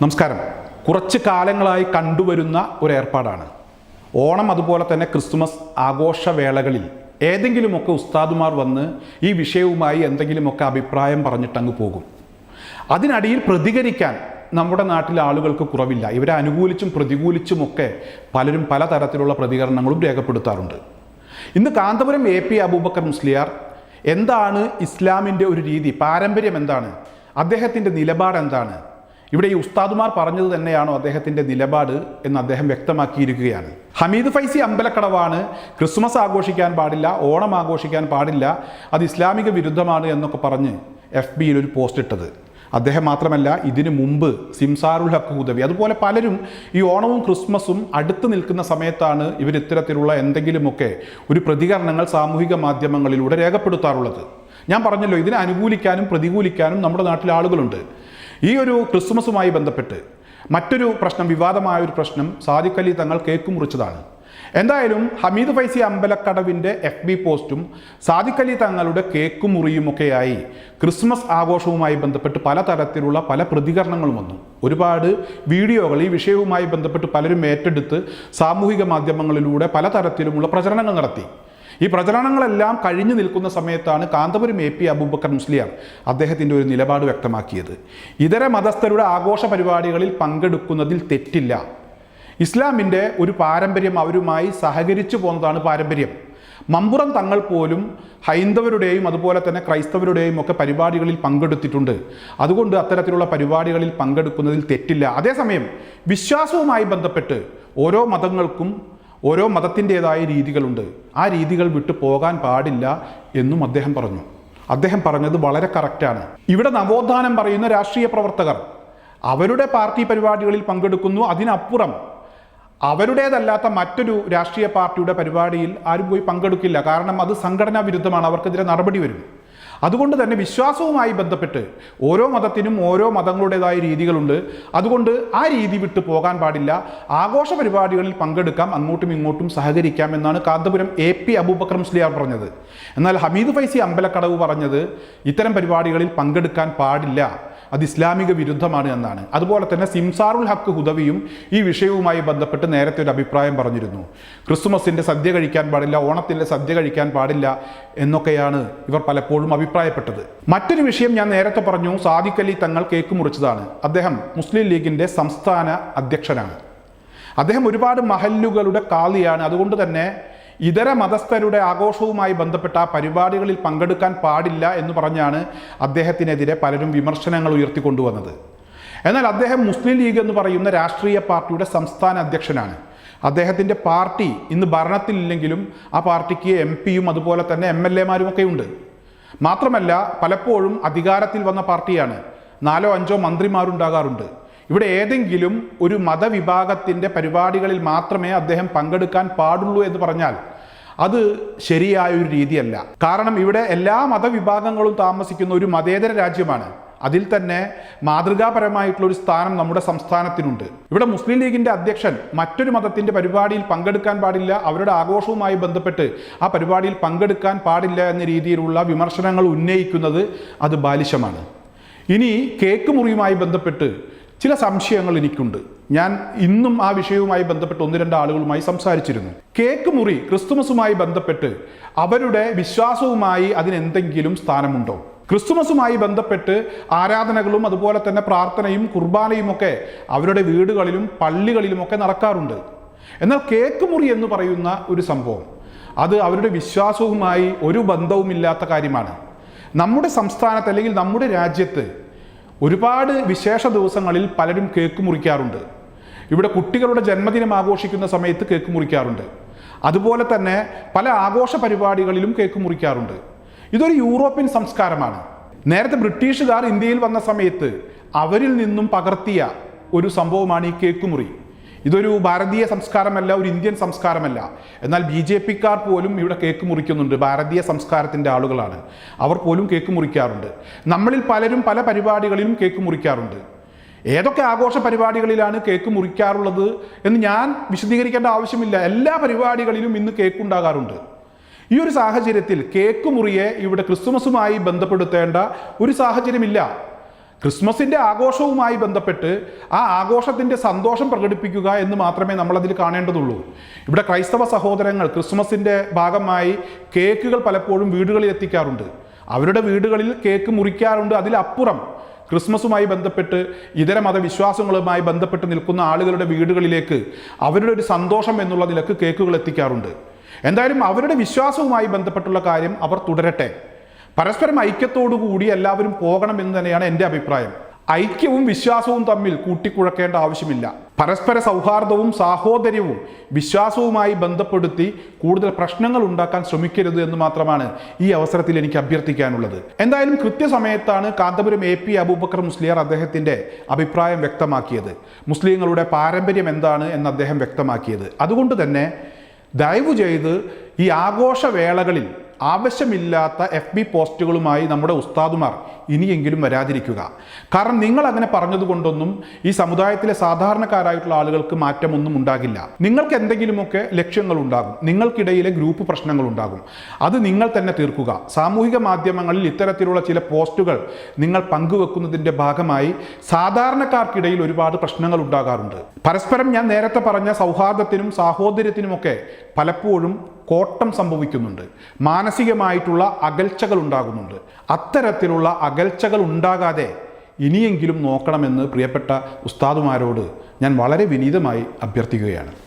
നമസ്കാരം. കുറച്ച് കാലങ്ങളായി കണ്ടുവരുന്ന ഒരു ഏർപ്പാടാണ്. ഓണം അതുപോലെ തന്നെ ക്രിസ്തുമസ് ആഘോഷവേളകളിൽ ഏതെങ്കിലുമൊക്കെ ഉസ്താദുമാർ വന്ന് ഈ വിഷയവുമായി എന്തെങ്കിലുമൊക്കെ അഭിപ്രായം പറഞ്ഞിട്ടങ്ങ് പോകും. അതിനടിയിൽ പ്രതികരിക്കാൻ നമ്മുടെ നാട്ടിലെ ആളുകൾക്ക് കുറവില്ല. ഇവരെ അനുകൂലിച്ചും പ്രതികൂലിച്ചുമൊക്കെ പലരും പലതരത്തിലുള്ള പ്രതികരണങ്ങളും രേഖപ്പെടുത്താറുണ്ട്. ഇന്ന് കാന്തപുരം എ പി അബൂബക്കർ മുസ്ലിയാർ എന്താണ് ഇസ്ലാമിന്റെ ഒരു രീതി പാരമ്പര്യം എന്താണ്? അദ്ദേഹത്തിന്റെ നിലപാട് എന്താണ് ഇവിടെ ഈ ഉസ്താദുമാർ പറഞ്ഞത് തന്നെയാണോ അദ്ദേഹത്തിന്റെ നിലപാട് എന്ന് അദ്ദേഹം വ്യക്തമാക്കിയിരിക്കുകയാണ്. ഹമീദ് ഫൈസി അമ്പലക്കടവാണ്. ക്രിസ്മസ് ആഘോഷിക്കാൻ പാടില്ല ഓണം ആഘോഷിക്കാൻ പാടില്ല അത് ഇസ്ലാമിക വിരുദ്ധമാണ് എന്നൊക്കെ പറഞ്ഞ് എഫ് ബിയിൽ ഒരു പോസ്റ്റ് ഇട്ടത്. അദ്ദേഹം മാത്രമല്ല ഇതിനു മുമ്പ് സിംസാറുൽ ഹക്ക് ഉദവി അതുപോലെ പലരും ഈ ഓണവും ക്രിസ്മസും അടുത്ത് നിൽക്കുന്ന സമയത്താണ് ഇവർ ഇത്തരത്തിലുള്ള എന്തെങ്കിലുമൊക്കെ ഒരു പ്രതികരണങ്ങൾ സാമൂഹിക മാധ്യമങ്ങളിലൂടെ രേഖപ്പെടുത്താറുള്ളത്. ഞാൻ പറഞ്ഞല്ലോ ഇതിനെ അനുകൂലിക്കാനും പ്രതികൂലിക്കാനും നമ്മുടെ നാട്ടിലെ ആളുകളുണ്ട്. ഈ ഒരു ക്രിസ്മസുമായി ബന്ധപ്പെട്ട് മറ്റൊരു പ്രശ്നം വിവാദമായ ഒരു പ്രശ്നം സാദിഖലി തങ്ങൾ കേക്ക് മുറിച്ചതാണ്. എന്തായാലും ഹമീദ് ഫൈസി അമ്പലക്കടവിന്റെ എഫ് ബി പോസ്റ്റും സാദിഖലി തങ്ങളുടെ കേക്ക് മുറിയുമൊക്കെയായി ക്രിസ്മസ് ആഘോഷവുമായി ബന്ധപ്പെട്ട് പലതരത്തിലുള്ള പല പ്രതികരണങ്ങളും വന്നു. ഒരുപാട് വീഡിയോകൾ ഈ വിഷയവുമായി ബന്ധപ്പെട്ട് പലരും ഏറ്റെടുത്ത് സാമൂഹിക മാധ്യമങ്ങളിലൂടെ പലതരത്തിലുമുള്ള പ്രചരണങ്ങൾ നടത്തി. ഈ പ്രചരണങ്ങളെല്ലാം കഴിഞ്ഞു നിൽക്കുന്ന സമയത്താണ് കാന്തപുരം എ പി അബൂബക്കർ മുസ്ലിയാർ അദ്ദേഹത്തിന്റെ ഒരു നിലപാട് വ്യക്തമാക്കിയത്. ഇതര മതസ്ഥരുടെ ആഘോഷ പരിപാടികളിൽ പങ്കെടുക്കുന്നതിൽ തെറ്റില്ല. ഇസ്ലാമിന്റെ ഒരു പാരമ്പര്യം അവരുമായി സഹകരിച്ചു പോകുന്നതാണ് പാരമ്പര്യം. മമ്പുറം തങ്ങൾ പോലും ഹൈന്ദവരുടെയും അതുപോലെ തന്നെ ക്രൈസ്തവരുടെയും ഒക്കെ പരിപാടികളിൽ പങ്കെടുത്തിട്ടുണ്ട്. അതുകൊണ്ട് അത്തരത്തിലുള്ള പരിപാടികളിൽ പങ്കെടുക്കുന്നതിൽ തെറ്റില്ല. അതേസമയം വിശ്വാസവുമായി ബന്ധപ്പെട്ട് ഓരോ മതങ്ങൾക്കും ഓരോ മതത്തിന്റെതായ രീതികളുണ്ട്. ആ രീതികൾ വിട്ടു പോകാൻ പാടില്ല എന്നും അദ്ദേഹം പറഞ്ഞു. അദ്ദേഹം പറഞ്ഞത് വളരെ കറക്റ്റാണ് ഇവിടെ നവോത്ഥാനം പറയുന്ന രാഷ്ട്രീയ പ്രവർത്തകർ അവരുടെ പാർട്ടി പരിപാടികളിൽ പങ്കെടുക്കുന്നു അതിനപ്പുറം അവരുടേതല്ലാത്ത മറ്റൊരു രാഷ്ട്രീയ പാർട്ടിയുടെ പരിപാടിയിൽ ആരും പോയി പങ്കെടുക്കില്ല. കാരണം അത് സംഘടനാ വിരുദ്ധമാണ്. അവർക്കെതിരെ നടപടി വരും. അതുകൊണ്ട് തന്നെ വിശ്വാസവുമായി ബന്ധപ്പെട്ട് ഓരോ മതത്തിനും ഓരോ മതങ്ങളുടേതായ രീതികളുണ്ട്. അതുകൊണ്ട് ആ രീതി വിട്ടു പോകാൻ പാടില്ല. ആഘോഷ പരിപാടികളിൽ പങ്കെടുക്കാം അങ്ങോട്ടും ഇങ്ങോട്ടും സഹകരിക്കാം എന്നാണ് കാന്തപുരം എ പി അബൂബക്രം സ്ലിയാർ പറഞ്ഞത്. എന്നാൽ ഹമീദ് ഫൈസി അമ്പലക്കടവ് പറഞ്ഞത് ഇത്തരം പരിപാടികളിൽ പങ്കെടുക്കാൻ പാടില്ല. അത് ഇസ്ലാമിക വിരുദ്ധമാണ് എന്നാണ്. അതുപോലെ തന്നെ സിംസാറുൽ ഹക്ക് ഹുദവിയും ഈ വിഷയവുമായി ബന്ധപ്പെട്ട് നേരത്തെ ഒരു അഭിപ്രായം പറഞ്ഞിരുന്നു. ക്രിസ്തുമസിന്റെ സദ്യ കഴിക്കാൻ പാടില്ല ഓണത്തിന്റെ സദ്യ കഴിക്കാൻ പാടില്ല എന്നൊക്കെയാണ് ഇവർ പലപ്പോഴും അഭിപ്രായപ്പെട്ടത്. മറ്റൊരു വിഷയം ഞാൻ നേരത്തെ പറഞ്ഞു സാദിഖ് അലി തങ്ങൾ കേക്ക് മുറിച്ചതാണ്. അദ്ദേഹം മുസ്ലിം ലീഗിന്റെ സംസ്ഥാന അധ്യക്ഷനാണ്. അദ്ദേഹം ഒരുപാട് മഹല്ലുകളുടെ കാളിയാണ്. അതുകൊണ്ട് തന്നെ ഇതര മതസ്ഥരുടെ ആഘോഷവുമായി ബന്ധപ്പെട്ട പരിപാടികളിൽ പങ്കെടുക്കാൻ പാടില്ല എന്ന് പറഞ്ഞാണ് അദ്ദേഹത്തിനെതിരെ പലരും വിമർശനങ്ങൾ ഉയർത്തിക്കൊണ്ടുവന്നത്. എന്നാൽ അദ്ദേഹം മുസ്ലിം ലീഗ് എന്ന് പറയുന്ന രാഷ്ട്രീയ പാർട്ടിയുടെ സംസ്ഥാന അധ്യക്ഷനാണ്. അദ്ദേഹത്തിന്റെ പാർട്ടി ഇന്ന് ഭരണത്തിലില്ലെങ്കിലും ആ പാർട്ടിക്ക് എം പിയും അതുപോലെ തന്നെ എം എൽ എമാരും ഒക്കെ ഉണ്ട്. മാത്രമല്ല പലപ്പോഴും അധികാരത്തിൽ വന്ന പാർട്ടിയാണ്. നാലോ അഞ്ചോ മന്ത്രിമാരുണ്ടാകാറുണ്ട്. ഇവിടെ ഏതെങ്കിലും ഒരു മതവിഭാഗത്തിന്റെ പരിപാടികളിൽ മാത്രമേ അദ്ദേഹം പങ്കെടുക്കാൻ പാടുള്ളൂ എന്ന് പറഞ്ഞാൽ അത് ശരിയായ ഒരു രീതിയല്ല. കാരണം ഇവിടെ എല്ലാ മതവിഭാഗങ്ങളും താമസിക്കുന്ന ഒരു മതേതര രാജ്യമാണ്. അതിൽ തന്നെ മാതൃകാപരമായിട്ടുള്ള ഒരു സ്ഥാനം നമ്മുടെ സംസ്ഥാനത്തിനുണ്ട്. ഇവിടെ മുസ്ലിം ലീഗിന്റെ അധ്യക്ഷൻ മറ്റൊരു മതത്തിന്റെ പരിപാടിയിൽ പങ്കെടുക്കാൻ പാടില്ല. അവരുടെ ആഘോഷവുമായി ബന്ധപ്പെട്ട് ആ പരിപാടിയിൽ പങ്കെടുക്കാൻ പാടില്ല എന്ന രീതിയിലുള്ള വിമർശനങ്ങൾ ഉന്നയിക്കുന്നത് അത് ബാലിശമാണ്. ഇനി കേക്ക് മുറിയുമായി ബന്ധപ്പെട്ട് ചില സംശയങ്ങൾ എനിക്കുണ്ട്. ഞാൻ ഇന്നും ആ വിഷയവുമായി ബന്ധപ്പെട്ട് ഒന്ന് രണ്ട് ആളുകളുമായി സംസാരിച്ചിരുന്നു. കേക്ക് മുറി ക്രിസ്തുമസുമായി ബന്ധപ്പെട്ട് അവരുടെ വിശ്വാസവുമായി അതിനെന്തെങ്കിലും സ്ഥാനമുണ്ടോ? ക്രിസ്തുമസുമായി ബന്ധപ്പെട്ട് ആരാധനകളും അതുപോലെ തന്നെ പ്രാർത്ഥനയും കുർബാനയും ഒക്കെ അവരുടെ വീടുകളിലും പള്ളികളിലുമൊക്കെ നടക്കാറുണ്ട്. എന്നാൽ കേക്ക് മുറി എന്ന് പറയുന്ന ഒരു സംഭവം അത് അവരുടെ വിശ്വാസവുമായി ഒരു ബന്ധവുമില്ലാത്ത കാര്യമാണ്. നമ്മുടെ സംസ്ഥാനത്ത് അല്ലെങ്കിൽ നമ്മുടെ രാജ്യത്ത് ഒരുപാട് വിശേഷ ദിവസങ്ങളിൽ പലരും കേക്ക് മുറിക്കാറുണ്ട്. ഇവിടെ കുട്ടികളുടെ ജന്മദിനം ആഘോഷിക്കുന്ന സമയത്ത് കേക്ക് മുറിക്കാറുണ്ട്. അതുപോലെ തന്നെ പല ആഘോഷ പരിപാടികളിലും കേക്ക് മുറിക്കാറുണ്ട്. ഇതൊരു യൂറോപ്യൻ സംസ്കാരമാണ്. നേരത്തെ ബ്രിട്ടീഷുകാർ ഇന്ത്യയിൽ വന്ന സമയത്ത് അവരിൽ നിന്നും പകർത്തിയ ഒരു സംഭവമാണ് ഈ കേക്ക് മുറി. ഇതൊരു ഭാരതീയ സംസ്കാരമല്ല ഒരു ഇന്ത്യൻ സംസ്കാരമല്ല. എന്നാൽ ബി ജെ പിക്കാർ പോലും ഇവിടെ കേക്ക് മുറിക്കുന്നുണ്ട്. ഭാരതീയ സംസ്കാരത്തിന്റെ ആളുകളാണ്. അവർ പോലും കേക്ക് മുറിക്കാറുണ്ട്. നമ്മളിൽ പലരും പല പരിപാടികളിലും കേക്ക് മുറിക്കാറുണ്ട്. ഏതൊക്കെ ആഘോഷ പരിപാടികളിലാണ് കേക്ക് മുറിക്കാറുള്ളത് എന്ന് ഞാൻ വിശദീകരിക്കേണ്ട ആവശ്യമില്ല. എല്ലാ പരിപാടികളിലും ഇന്ന് കേക്ക് ഉണ്ടാകാറുണ്ട്. ഈ ഒരു സാഹചര്യത്തിൽ കേക്ക് മുറിയെ ഇവിടെ ക്രിസ്തുമസുമായി ബന്ധപ്പെടുത്തേണ്ട ഒരു സാഹചര്യമില്ല. ക്രിസ്മസിന്റെ ആഘോഷവുമായി ബന്ധപ്പെട്ട് ആ ആഘോഷത്തിന്റെ സന്തോഷം പ്രകടിപ്പിക്കുക എന്ന് മാത്രമേ നമ്മളതിൽ കാണേണ്ടതുള്ളൂ. ഇവിടെ ക്രൈസ്തവ സഹോദരങ്ങൾ ക്രിസ്മസിന്റെ ഭാഗമായി കേക്കുകൾ പലപ്പോഴും വീടുകളിൽ എത്തിക്കാറുണ്ട്. അവരുടെ വീടുകളിൽ കേക്ക് മുറിക്കാറുണ്ട്. അതിലപ്പുറം ക്രിസ്മസുമായി ബന്ധപ്പെട്ട് ഇതര മതവിശ്വാസങ്ങളുമായി ബന്ധപ്പെട്ട് നിൽക്കുന്ന ആളുകളുടെ വീടുകളിലേക്ക് അവരുടെ ഒരു സന്തോഷം എന്നുള്ള നിലയ്ക്ക് കേക്കുകൾ എത്തിക്കാറുണ്ട്. എന്തായാലും അവരുടെ വിശ്വാസവുമായി ബന്ധപ്പെട്ടുള്ള കാര്യം അവർ തുടരട്ടെ. പരസ്പരം ഐക്യത്തോടു കൂടി എല്ലാവരും പോകണം എന്ന് തന്നെയാണ് എന്റെ അഭിപ്രായം. ഐക്യവും വിശ്വാസവും തമ്മിൽ കൂട്ടിക്കുഴക്കേണ്ട ആവശ്യമില്ല. പരസ്പര സൗഹാർദ്ദവും സാഹോദര്യവും വിശ്വാസവുമായി ബന്ധപ്പെടുത്തി കൂടുതൽ പ്രശ്നങ്ങൾ ഉണ്ടാക്കാൻ ശ്രമിക്കരുത് എന്ന് മാത്രമാണ് ഈ അവസരത്തിൽ എനിക്ക് അഭ്യർത്ഥിക്കാനുള്ളത്. എന്തായാലും കൃത്യസമയത്താണ് കാന്തപുരം എ പി അബൂബക്കർ മുസ്ലിയാർ അദ്ദേഹത്തിന്റെ അഭിപ്രായം വ്യക്തമാക്കിയത്. മുസ്ലിങ്ങളുടെ പാരമ്പര്യം എന്താണ് എന്ന് അദ്ദേഹം വ്യക്തമാക്കിയത്. അതുകൊണ്ട് തന്നെ ദയവ് ചെയ്ത് ഈ ആഘോഷവേളകളിൽ ആവശ്യമില്ലാത്ത എഫ് ബി പോസ്റ്റുകളുമായി നമ്മുടെ ഉസ്താദുമാർ ഇനിയെങ്കിലും വരാതിരിക്കുക. കാരണം നിങ്ങൾ അങ്ങനെ പറഞ്ഞതുകൊണ്ടൊന്നും ഈ സമുദായത്തിലെ സാധാരണക്കാരായിട്ടുള്ള ആളുകൾക്ക് മാറ്റമൊന്നും ഉണ്ടാകില്ല. നിങ്ങൾക്ക് എന്തെങ്കിലുമൊക്കെ ലക്ഷ്യങ്ങൾ ഉണ്ടാകും നിങ്ങൾക്കിടയിലെ ഗ്രൂപ്പ് പ്രശ്നങ്ങൾ ഉണ്ടാകും അത് നിങ്ങൾ തന്നെ തീർക്കുക. സാമൂഹിക മാധ്യമങ്ങളിൽ ഇത്തരത്തിലുള്ള ചില പോസ്റ്റുകൾ നിങ്ങൾ പങ്കുവെക്കുന്നതിന്റെ ഭാഗമായി സാധാരണക്കാർക്കിടയിൽ ഒരുപാട് പ്രശ്നങ്ങൾ ഉണ്ടാകാറുണ്ട്. പരസ്പരം ഞാൻ നേരത്തെ പറഞ്ഞ സൗഹാർദ്ദത്തിനും സാഹോദര്യത്തിനുമൊക്കെ പലപ്പോഴും കോട്ടം സംഭവിക്കുന്നുണ്ട്. മാനസികമായിട്ടുള്ള അകൽച്ചകൾ ഉണ്ടാകുന്നുണ്ട്. അത്തരത്തിലുള്ള അകൽച്ചകൾ ഉണ്ടാകാതെ ഇനിയെങ്കിലും നോക്കണമെന്ന് പ്രിയപ്പെട്ട ഉസ്താദുമാരോട് ഞാൻ വളരെ വിനീതമായി അഭ്യർത്ഥിക്കുകയാണ്.